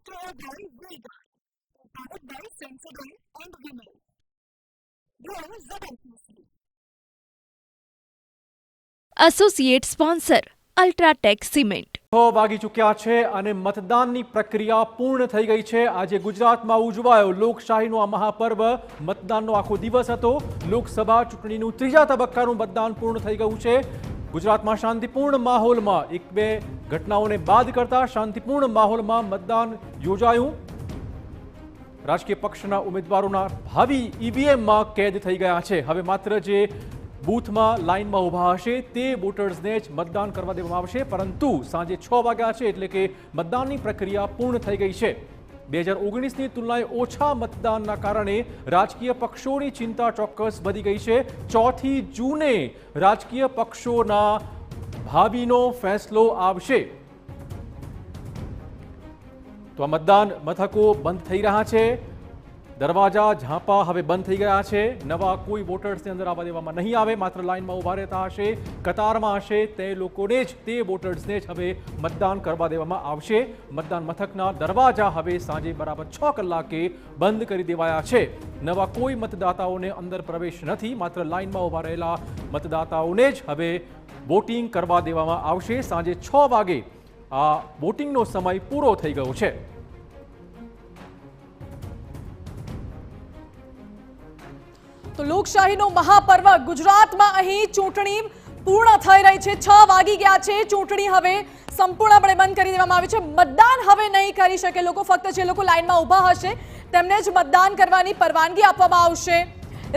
Australia by Vega. Powered by Sensodyne and Vinyl. Grow relentlessly. Associate sponsor UltraTech cement છ વાગી ચૂક્યા છે અને મતદાનની પ્રક્રિયા પૂર્ણ થઈ ગઈ છે આજે ગુજરાતમાં ઉજવાયો લોકશાહીનો આ મહાપર્વ મતદાનનો આખો દિવસ હતો લોકસભા ચૂંટણીનું ત્રીજા તબક્કાનું મતદાન પૂર્ણ થઈ ગયું છે ગુજરાતમાં શાંતિપૂર્ણ માહોલમાં એક બે ઘટનાઓને બાદ કરતા શાંતિપૂર્ણ માહોલમાં મતદાન યોજાયું. રાજકીય પક્ષના ઉમેદવારોના ભાવિ ઈવીએમમાં કેદ થઈ ગયા છે. હવે માત્ર જે બૂથમાં લાઇનમાં ઊભા હશે તે વોટર્સને જ મતદાન કરવા દેવામાં આવશે. પરંતુ સાંજે છ વાગ્યા છે એટલે કે મતદાનની પ્રક્રિયા પૂર્ણ થઈ ગઈ છે. બે હજાર ઓગણીસની તુલનાએ ઓછા મતદાનના કારણે રાજકીય પક્ષોની ચિંતા ચોક્કસ વધી ગઈ છે. ચોથી જૂને રાજકીય પક્ષોના ભાવિનો ફેસલો આવશે. તો આ મતદાન મથકો બંધ થઈ રહ્યા છે. દરવાજા ઝાંપા હવે બંધ થઈ ગયા છે. નવા કોઈ વોટર્સને અંદર આવવા દેવામાં નહીં આવે. માત્ર લાઇનમાં ઊભા રહેતા હશે, કતારમાં હશે, તે લોકોને જ તે વોટર્સને જ હવે મતદાન કરવા દેવામાં આવશે. મતદાન મથકના દરવાજા હવે સાંજે બરાબર છ કલાકે બંધ કરી દેવાયા છે. નવા કોઈ મતદાતાઓને અંદર પ્રવેશ નથી. માત્ર લાઇનમાં ઊભા રહેલા મતદાતાઓને જ હવે વોટિંગ કરવા દેવામાં આવશે. સાંજે છ વાગે આ વોટિંગનો સમય પૂરો થઈ ગયો છે. તો લોકશાહીનું મહાપર્વ ગુજરાતમાં અહીં ચૂંટણી પૂર્ણ થઈ રહી છે. છ વાગી ગયા છે. ચૂંટણી હવે સંપૂર્ણપણે બંધ કરી દેવામાં આવી છે. મતદાન હવે નહીં કરી શકે લોકો. ફક્ત જે લોકો લાઇનમાં ઊભા હશે તેમને જ મતદાન કરવાની પરવાનગી આપવામાં આવશે.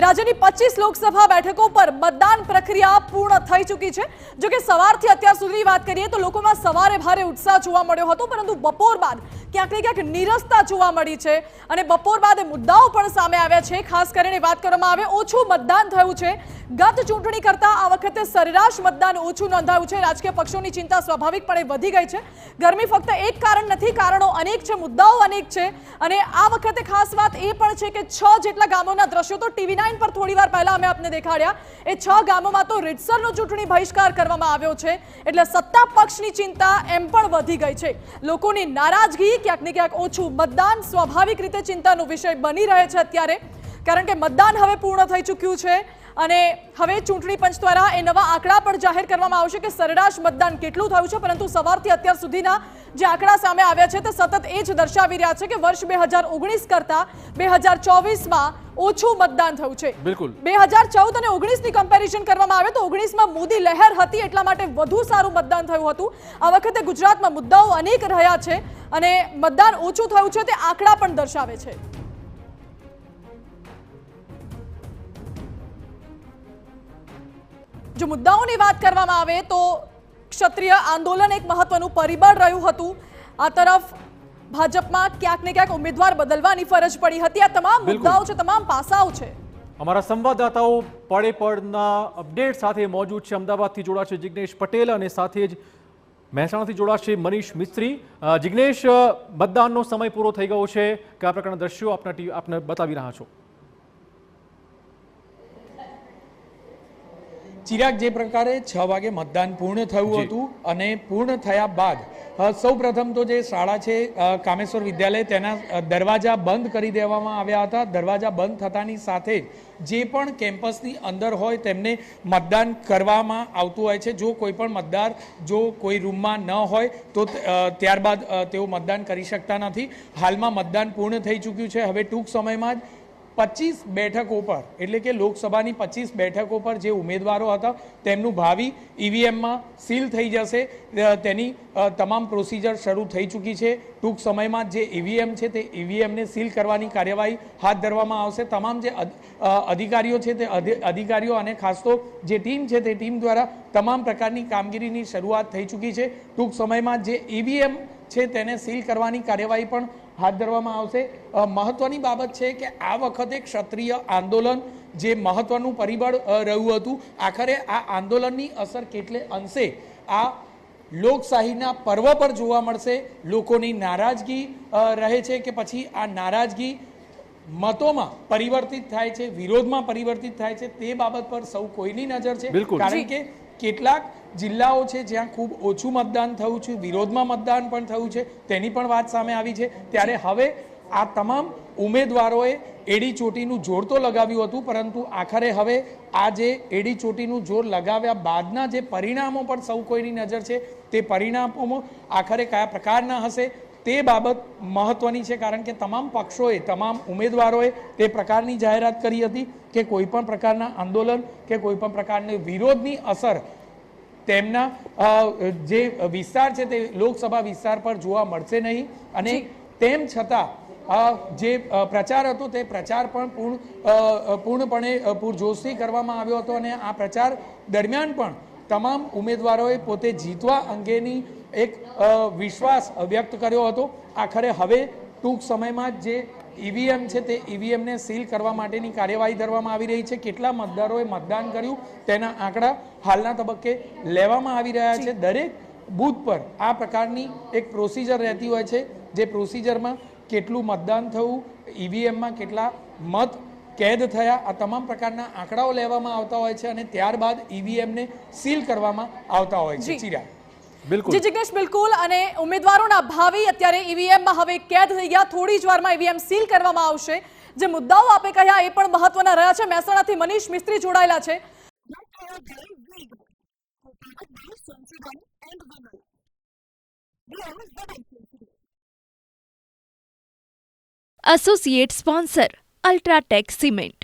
રાજ્યની પચીસ લોકસભા બેઠકો પર મતદાન પ્રક્રિયા પૂર્ણ થઈ ચૂકી છે. જો કે સવારથી અત્યાર સુધીની વાત કરીએ તો લોકોમાં સવારે ભારે ઉત્સાહ જોવા મળ્યો હતો, પરંતુ બપોર બાદ ક્યાંક ને ક્યાંક નીરસતા જોવા મળી છે અને બપોર બાદ મુદ્દાઓ પણ સામે આવ્યા છે. ખાસ કરીને વાત કરવામાં આવે, ઓછું મતદાન થયું છે. ગત ચૂંટણી કરતા આ વખતે સરેરાશ મતદાન ઓછું નોંધાયું છે. રાજકીય પક્ષોની ચિંતા સ્વાભાવિકપણે વધી ગઈ છે. ગરમી ફક્ત એક કારણ નથી, કારણો અનેક છે, મુદ્દાઓ અનેક છે. અને આ વખતે ખાસ વાત એ પણ છે કે છ જેટલા ગામોના દ્રશ્યો તો ટીવી નાઇન પર થોડી વાર પહેલા અમે આપને દેખાડ્યા. એ છ ગામોમાં તો રીતસરનો ચૂંટણી બહિષ્કાર કરવામાં આવ્યો છે. એટલે સત્તા પક્ષની ચિંતા એમ પણ વધી ગઈ છે. લોકોની નારાજગી ક્યાંક ને ક્યાંક ઓછું મતદાન સ્વાભાવિક રીતે ચિંતાનો વિષય બની રહે છે અત્યારે. કારણ કે મતદાન હવે પૂર્ણ થઈ ચૂક્યું છે અને હવે ચૂંટણી પંચ દ્વારા એ નવા આંકડા પણ જાહેર કરવામાં આવશે કે સરેરાશ મતદાન કેટલું થયું છે, પરંતુ સવારથી અત્યાર સુધીના જે આંકડા સામે આવ્યા છે તે સતત એ જ દર્શાવી રહ્યા છે કે વર્ષ બે હજાર ઓગણીસ કરતાં બે હજાર ચોવીસમાં ઓછું મતદાન થયું છે. બિલકુલ. બે હજાર ચૌદ અને ઓગણીસની કમ્પેરિઝન કરવામાં આવે તો ઓગણીસમાં મોદી લહેર હતી એટલા માટે વધુ સારું મતદાન થયું હતું. આ વખતે ગુજરાતમાં મુદ્દાઓ અનેક રહ્યા છે અને મતદાન ઓછું થયું છે તે આંકડા પણ દર્શાવે છે. જો મુદ્દાઓની વાત કરવામાં આવે તો ક્ષત્રિય આંદોલન એક મહત્વનું પરિબળ રહ્યું હતું. આ તરફ ભાજપમાં ક્યાંક ને ક્યાંક ઉમેદવાર બદલવાની ફરજ પડી હતી. આ તમામ. મુદ્દાઓ છે તમામ પાસાઓ છે. અમારા સંવાદદાતાઓ પડે પડના અપડેટ સાથે મોજૂદ છે. અમદાવાદથી જોડાશે જિગ્નેશ પટેલ અને સાથે જ મહેસાણાથી જોડાશે મનીષ મિસ્ત્રી. જિગ્નેશ મતદાનનો સમય પૂરો થઈ ગયો છે. કયા પ્રકારના દ્રશ્યો આપના ટીવી આપને બતાવી રહ્યા છો? ચિરાગ જે પ્રકારે છ વાગે મતદાન પૂર્ણ થયું હતું અને પૂર્ણ થયા બાદ સૌ પ્રથમ તો જે શાળા છે કામેશ્વર વિદ્યાલય, તેના દરવાજા બંધ કરી દેવામાં આવ્યા હતા. દરવાજા બંધ થતાની સાથે જે પણ કેમ્પસની અંદર હોય તેમને મતદાન કરવામાં આવતું હોય છે. જો કોઈ પણ મતદાર, જો કોઈ રૂમમાં ન હોય, તો ત્યારબાદ તેઓ મતદાન કરી શકતા નથી. હાલમાં મતદાન પૂર્ણ થઈ ચૂક્યું છે. હવે ટૂંક સમયમાં જ પચીસ બેઠકો પર, એટલે કે લોકસભાની પચીસ બેઠકો પર જે ઉમેદવારો હતા, તેમનું ભાવિ ઈવીએમમાં સીલ થઈ જશે. તેની તમામ પ્રોસિજર શરૂ થઈ ચૂકી છે. ટૂંક સમયમાં જે ઈવીએમ છે તે ઈવીએમને સીલ કરવાની કાર્યવાહી હાથ ધરવામાં આવશે. તમામ જે અધ- અધિકારીઓ છે તે અધિ- અધિકારીઓ અને ખાસ તો જે ટીમ છે તે ટીમ દ્વારા તમામ પ્રકારની કામગીરીની શરૂઆત થઈ ચૂકી છે. ટૂંક સમયમાં જે ઈવીએમ છે તેને સીલ કરવાની કાર્યવાહી પણ હાથ ધરવામાં આવશે. મહત્વની બાબત છે કે આ વખતે ક્ષત્રિય આંદોલન જે મહત્વનું પરિબળ રહ્યું હતું આખરે આ આંદોલનની અસર કેટલે અંશે આ લોકશાહીના પર્વ પર જોવા મળશે. લોકોની નારાજગી રહે છે કે પછી આ નારાજગી મતોમાં પરિવર્તિત થાય છે વિરોધમાં પરિવર્તિત થાય છે તે બાબત પર સૌ કોઈની નજર છે. કારણ કે કેટલાક જિલ્લાઓ છે જ્યાં ખૂબ ઓછું મતદાન થયું છે, વિરોધમાં મતદાન પણ થયું છે, તેની પણ વાત સામે આવી છે. ત્યારે હવે આ તમામ ઉમેદવારોએ એડી ચોટીનું જોર તો લગાવ્યું હતું, પરંતુ આખરે હવે આ જે એડી ચોટીનું જોર લગાવ્યા બાદના જે પરિણામો પર સૌ કોઈની નજર છે, તે પરિણામો આખરે કયા પ્રકારના હશે તે બાબત મહત્વની છે, કારણ કે તમામ પક્ષોએ, તમામ ઉમેદવારોએ તે પ્રકારની જાહેરાત કરી હતી કે કોઈ પણ પ્રકારના આંદોલન કે કોઈ પણ પ્રકારની વિરોધની અસર તેમના જે વિસ્તાર છે તે લોકસભા વિસ્તાર પર જોવા મળશે નહીં. અને તેમ છતાં જે પ્રચાર હતો તે પ્રચાર પણ પૂર્ણ પૂર્ણપણે પૂરજોશથી કરવામાં આવ્યો હતો અને આ પ્રચાર દરમિયાન પણ તમામ ઉમેદવારોએ પોતે જીતવા અંગેની એક વિશ્વાસ વ્યક્ત કર્યો હતો. આખરે હવે ટૂંક સમયમાં જ જે ઈવીએમ છે તે ઈવીએમને સીલ કરવા માટેની કાર્યવાહી ધરવામાં આવી રહી છે. કેટલા મતદારોએ મતદાન કર્યું તેના આંકડા હાલના તબક્કે લેવામાં આવી રહ્યા છે. દરેક બૂથ પર આ પ્રકારની એક પ્રોસિજર રહેતી હોય છે જે પ્રોસિજરમાં કેટલું મતદાન થયું ઈવીએમમાં કેટલા મત કેદ થયા આ તમામ પ્રકારના આંકડાઓ લેવામાં આવતા હોય છે અને ત્યારબાદ ઈવીએમને સીલ કરવામાં આવતા હોય છે. જી. બિલકુલ. જી જિગ્નેશ બિલકુલ. અને ઉમેદવારોના ભાવિ અત્યારે ઈવીએમમાં હવે કેદ થઈ ગયા. થોડી જ વારમાં ઈવીએમ સીલ કરવામાં આવશે. જે મુદ્દાઓ આપે કહ્યા એ પણ મહત્વના રહ્યા છે. મહેસાણાથી મનીષ મિસ્ત્રી જોડાયેલા છે. Associate sponsor UltraTech cement